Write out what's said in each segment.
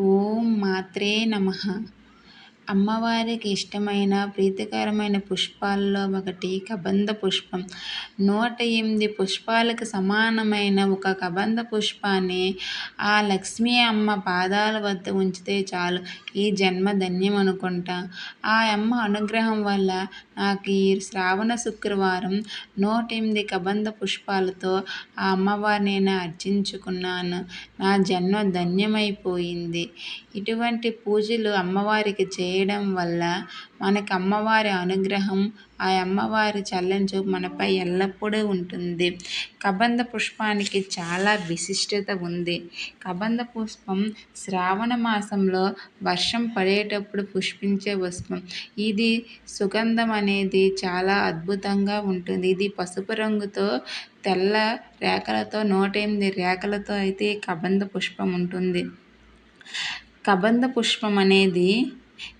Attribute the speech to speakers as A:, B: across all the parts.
A: ఓం మాత్రే నమః అమ్మవారికి ఇష్టమైన ప్రీతికరమైన పుష్పాల్లో ఒకటి కబంధ పుష్పం. నూట ఎనిమిది పుష్పాలకు సమానమైన ఒక కబంధ పుష్పాన్ని ఆ లక్ష్మీ అమ్మ పాదాల వద్ద ఉంచితే చాలు. ఈ జన్మ ధన్యం అనుకుంటా. ఆ అమ్మ అనుగ్రహం వల్ల నాకు ఈ శ్రావణ శుక్రవారం నూట ఎనిమిది కబంధ పుష్పాలతో ఆ అమ్మవారిని నేను అర్చించుకున్నాను. నా జన్మ ధన్యమైపోయింది. ఇటువంటి పూజలు అమ్మవారికి చేయడం వల్ల మనకు అమ్మవారి అనుగ్రహం ఆ అమ్మవారి చల్లని చూపు మనపై ఎల్లప్పుడూ ఉంటుంది. కబంధ పుష్పానికి చాలా విశిష్టత ఉంది. కబంధ పుష్పం శ్రావణ మాసంలో వర్షం పడేటప్పుడు పుష్పించే పుష్పం ఇది సుగంధం అనేది చాలా అద్భుతంగా ఉంటుంది. ఇది పసుపు రంగుతో తెల్ల రేఖలతో నూట ఎనిమిది రేఖలతో అయితే కబంధ పుష్పం ఉంటుంది. కబంధ పుష్పం అనేది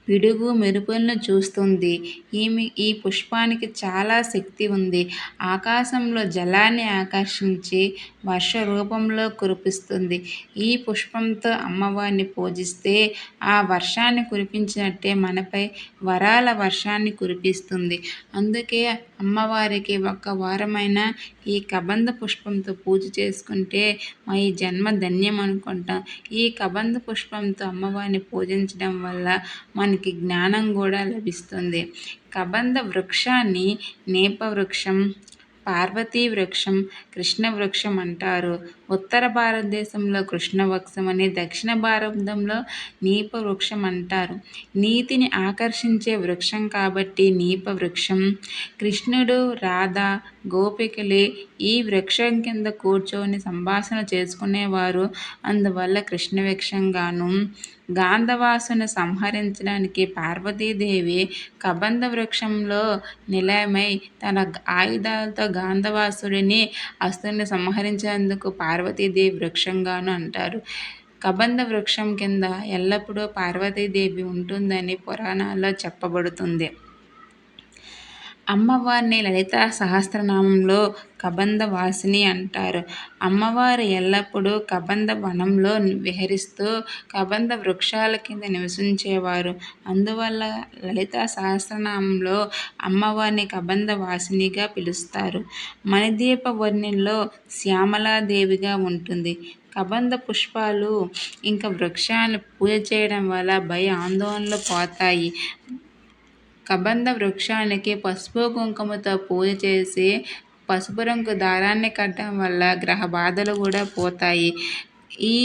A: పిడుగు మెరుపులను చూస్తుంది. ఈమె ఈ పుష్పానికి చాలా శక్తి ఉంది. ఆకాశంలో జలాన్ని ఆకర్షించి వర్ష రూపంలో కురిపిస్తుంది. ఈ పుష్పంతో అమ్మవారిని పూజిస్తే ఆ వర్షాన్ని కురిపించినట్టే మనపై వరాల వర్షాన్ని కురిపిస్తుంది. అందుకే అమ్మవారికి ఒక్క వారమైన ఈ కబంధ పుష్పంతో పూజ చేసుకుంటే మా ఈ జన్మ ధన్యం అనుకుంటాం. ఈ కబంధ పుష్పంతో అమ్మవారిని పూజించడం వల్ల మనకి జ్ఞానం కూడా లభిస్తుంది. కబంధ వృక్షాన్ని నేప వృక్షం పార్వతీ వృక్షం కృష్ణ వృక్షం అంటారు. ఉత్తర భారతదేశంలో కృష్ణ వృక్షం అని దక్షిణ భారతంలో నీప వృక్షం అంటారు. నీతిని ఆకర్షించే వృక్షం కాబట్టి నీప వృక్షం. కృష్ణుడు రాధ గోపికలే ఈ వృక్షం కింద కూర్చొని సంభాషణ చేసుకునేవారు. అందువల్ల కృష్ణ వృక్షంగాను గాంధవాసును సంహరించడానికి పార్వతీదేవి కబంధ వృక్షంలో నిలయమై తన ఆయుధాలతో గాంధవాసుడిని అసురుని సంహరించేందుకు పార్వతీదేవి వృక్షంగాను అంటారు. కబంధ వృక్షం కింద ఎల్లప్పుడూ పార్వతీదేవి ఉంటుందని పురాణాల్లో చెప్పబడుతుంది. అమ్మవారిని లలిత సహస్రనామంలో కబంధ వాసిని అంటారు. అమ్మవారు ఎల్లప్పుడూ కబంధ వనంలో విహరిస్తూ కబంధ వృక్షాల కింద నివసించేవారు. అందువల్ల లలిత సహస్రనామంలో అమ్మవారిని కబంధ వాసినిగా పిలుస్తారు. మణిదీప వర్ణిలో శ్యామలాదేవిగా ఉంటుంది. కబంధ పుష్పాలు ఇంకా వృక్షాలను పూజ చేయడం వల్ల భయ ఆందోళనలు పోతాయి. కబంధ వృక్షానికి పసుపు కుంకుమతో పూజ చేసి పసుపు రంగు దారాన్ని కట్టడం వల్ల గ్రహ బాధలు కూడా పోతాయి. ఈ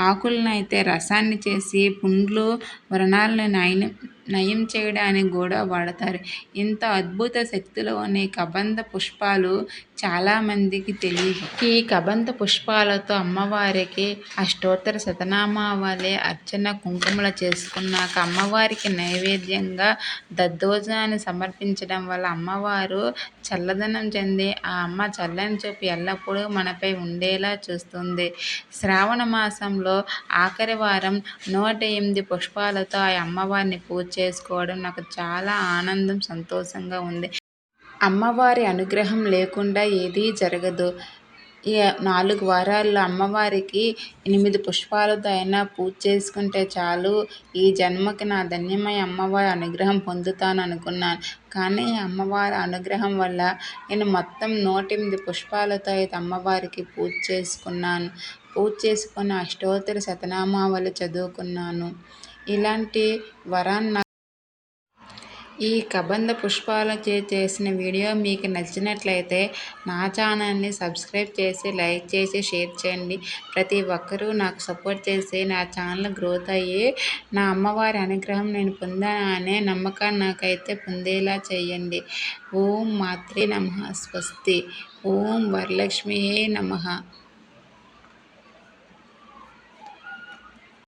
A: ఆకులను అయితే రసాన్ని చేసి పుండ్లు వ్రణాలను నయం నయం చేయడానికి కూడా వాడతారు. ఇంత అద్భుత శక్తులు అనే కబంధ పుష్పాలు చాలామందికి తెలియదు ఈ కబంధ పుష్పాలతో అమ్మవారికి అష్టోత్తర శతనామావళి అర్చన కుంకుమల చేసుకున్నాక అమ్మవారికి నైవేద్యంగా దద్దోజనాన్ని సమర్పించడం వల్ల అమ్మవారు చల్లదనం చెంది ఆ అమ్మ చల్లని చూపు ఎల్లప్పుడూ మనపై ఉండేలా చూస్తుంది. శ్రావణ మాసంలో ఆఖరి వారం నూట ఎనిమిది పుష్పాలతో ఆ అమ్మవారిని పూజ చేసుకోవడం నాకు చాలా ఆనందం సంతోషంగా ఉంది. అమ్మవారి అనుగ్రహం లేకుండా ఏదీ జరగదు. ఈ నాలుగు వారాల్లో అమ్మవారికి ఎనిమిది పుష్పాలతో అయినా పూజ చేసుకుంటే చాలు. ఈ జన్మకి నా ధన్యమై అమ్మవారి అనుగ్రహం పొందుతాను అనుకున్నాను. కానీ అమ్మవారి అనుగ్రహం వల్ల నేను మొత్తం నూట ఎనిమిది పుష్పాలతో అయితే అమ్మవారికి పూజ చేసుకున్నాను. పూజ చేసుకుని అష్టోత్తర శతనామావళి చదువుకున్నాను. ఇలాంటి వరాన్ని ఈ కబంధ పుష్పాలచే చేసిన వీడియో మీకు నచ్చినట్లయితే నా ఛానల్ని సబ్స్క్రైబ్ చేసి లైక్ చేసి షేర్ చేయండి. ప్రతి ఒక్కరూ నాకు సపోర్ట్ చేసి నా ఛానల్ గ్రోత్ అయ్యి నా అమ్మవారి అనుగ్రహం నేను పొందాను అనే నమ్మకాన్ని నాకైతే పొందేలా చేయండి. ఓం మాత్రే నమ. స్వస్తి. ఓం వరలక్ష్మియే నమ.